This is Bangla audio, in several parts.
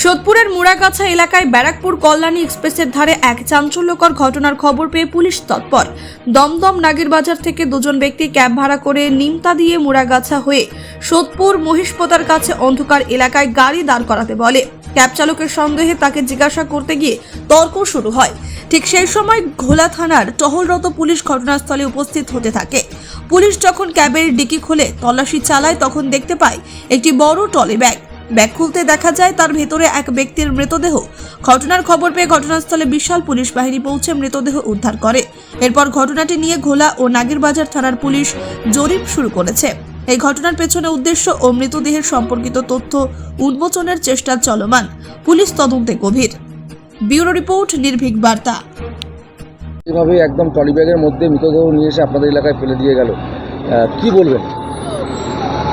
সোদপুরের মুড়াগাছা এলাকায় ব্যারাকপুর কল্যাণী এক্সপ্রেসের ধারে এক চাঞ্চল্যকর ঘটনার খবর পেয়ে পুলিশ তৎপর। দমদম নাগের বাজার থেকে দুজন ব্যক্তি ক্যাব ভাড়া করে নিমতা দিয়ে মুড়াগাছা হয়ে সোদপুর মহিষপতার কাছে অন্ধকার এলাকায় গাড়ি দাঁড় করাতে বলে। ক্যাব চালকের সন্দেহে তাকে জিজ্ঞাসা করতে গিয়ে তর্ক শুরু হয়। ঠিক সেই সময় ঘোলা থানার টহলরত পুলিশ ঘটনাস্থলে উপস্থিত হতে থাকে। পুলিশ যখন ক্যাবের ডিকি খুলে, তল্লাশি চালায়, তখন দেখতে পায় একটি বড় টলি ব্যাগ। ব্যাগ খুলতে দেখা যায় তার ভেতরে এক ব্যক্তির মৃতদেহ। ঘটনার খবর পেয়ে ঘটনাস্থলে বিশাল পুলিশ বাহিনী পৌঁছে মৃতদেহ উদ্ধার করে। এরপর ঘটনাটি নিয়ে ঘোলা ও নাগেরবাজার থানার পুলিশ জরিপ শুরু করেছে। এই ঘটনার পেছনে উদ্দেশ্য ও মৃতদেহের সম্পর্কিত তথ্য উন্মোচনের চেষ্টা চলমান। পুলিশ তদন্তে গভীর। ব্যুরো রিপোর্ট, নির্ভীক বার্তা। এভাবে একদম টলি ব্যাগের মধ্যে মৃতদেহ নিয়ে এসে আপনাদের এলাকায় ফেলে দিয়ে গেল কি বলবেন?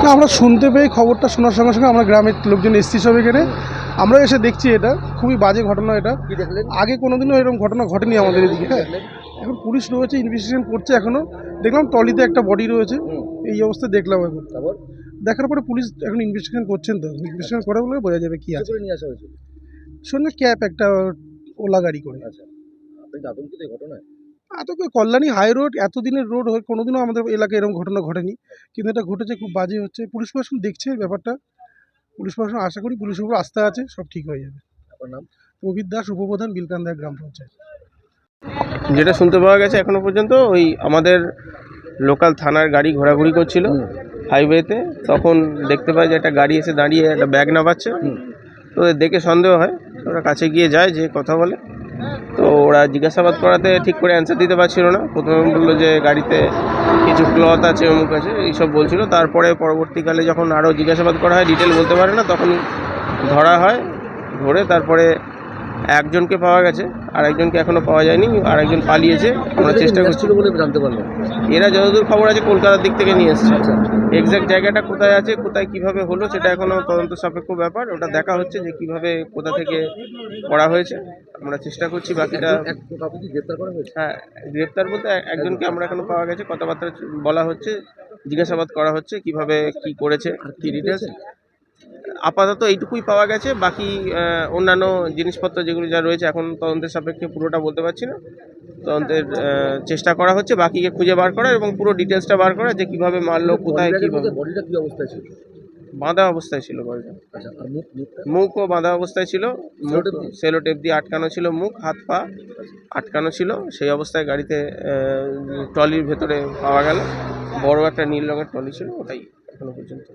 না আমরা শুনতে পেয়ে খবরটা শোনার সঙ্গে সঙ্গে আমরা গ্রামের লোকজন এসছি সব এখানে। আমরা এসে দেখছি এটা খুবই বাজে ঘটনা এটা। আগে কোনোদিনও এরকম ঘটনা ঘটেনি আমাদের এদিকে। হ্যাঁ এখন পুলিশ রয়েছে ইনভেস্টিগেশন করছে এখনও দেখলাম টলিতে একটা বডি রয়েছে। এই অবস্থা দেখলাম এখন। দেখার পরে পুলিশ এখন ইনভেস্টিগেশন করছেন তো। ইনভেস্টিগেশন করে বলে বোঝা যাবে কি আছে। সঙ্গে ক্যাব একটা ওলা গাড়ি করে। আচ্ছা। আপনি কি ঘটনায় কল্যাণী হাই রোড এতদিনের রোড হয়ে কোনোদিনও আমাদের এলাকায় এরকম ঘটনা ঘটেনি। কিন্তু এটা ঘটেছে খুব বাজে হচ্ছে। পুলিশ প্রশাসন দেখছে ব্যাপারটা। পুলিশ প্রশাসন আশা করি পুলিশের উপর আস্থা আছে সব ঠিক হয়ে যাবে। আপনার নাম? প্রবীর দাস উপপ্রধান বিলকান্দা গ্রাম পঞ্চায়েত। যেটা শুনতে পাওয়া গেছে এখনও পর্যন্ত ওই আমাদের লোকাল থানার গাড়ি ঘোরাঘুরি করছিল হাইওয়েতে। তখন দেখতে পাই যে একটা গাড়ি এসে দাঁড়িয়ে একটা ব্যাগ নামাচ্ছে। তো দেখে সন্দেহ হয়। ওরা কাছে গিয়ে যায় যে কথা বলে। তো ওরা জিজ্ঞাসাবাদ করাতে ঠিক করে অ্যান্সার দিতে পারছিল না। প্রথমে বলল যে গাড়িতে কিছু ক্লথ আছে অমুক আছে, এইসব বলছিল। তারপরে পরবর্তীকালে যখন আরও জিজ্ঞাসাবাদ করা হয় ডিটেল বলতে পারে না তখন ধরা হয়, ধরে তারপরে একজনকে পাওয়া গেছে আর একজনকে এখনও পাওয়া যায়নি আর একজন পালিয়েছে আমরা চেষ্টা করছি। বলে জানতে পারলাম এরা যতদূর খবর আছে কলকাতার দিক থেকে নিয়ে এসছে। আচ্ছা। এক্স্যাক্ট জায়গাটা কোথায় আছে কোথায় কীভাবে হলো সেটা এখনও তদন্ত সাপেক্ষ ব্যাপার। ওটা দেখা হচ্ছে যে কীভাবে কোথা থেকে করা হয়েছে। আমরা চেষ্টা করছি বাকিটা হ্যাঁ গ্রেপ্তার বলতে এক- একজনকে আমরা এখনও পাওয়া গেছে। কথাবার্তা বলা হচ্ছে জিজ্ঞাসাবাদ করা হচ্ছে কীভাবে কি করেছে কি ডিটেলস আপাতত এইটুকুই পাওয়া গেছে। বাকি অন্যান্য জিনিসপত্র যেগুলো যা রয়েছে এখন তদন্তের সাপেক্ষে পুরোটা বলতে পারছি না। তদন্তের চেষ্টা করা হচ্ছে বাকিকে খুঁজে বার করা এবং পুরো ডিটেলসটা বার করা যে কীভাবে মারলো কোথায় কীভাবে বডিটা কি অবস্থায় ছিল? বাঁধা অবস্থায় ছিল বলটা আচ্ছা মুখ মুখও বাঁধা অবস্থায় ছিল। মুখ সেলোটেপ দিয়ে? দিয়ে আটকানো ছিল মুখ হাত পা আটকানো ছিল। সেই অবস্থায় গাড়িতে ট্রলির ভেতরে পাওয়া গেল। বড় একটা নীল রঙের ট্রলি ছিল ওটাই এখনও পর্যন্ত।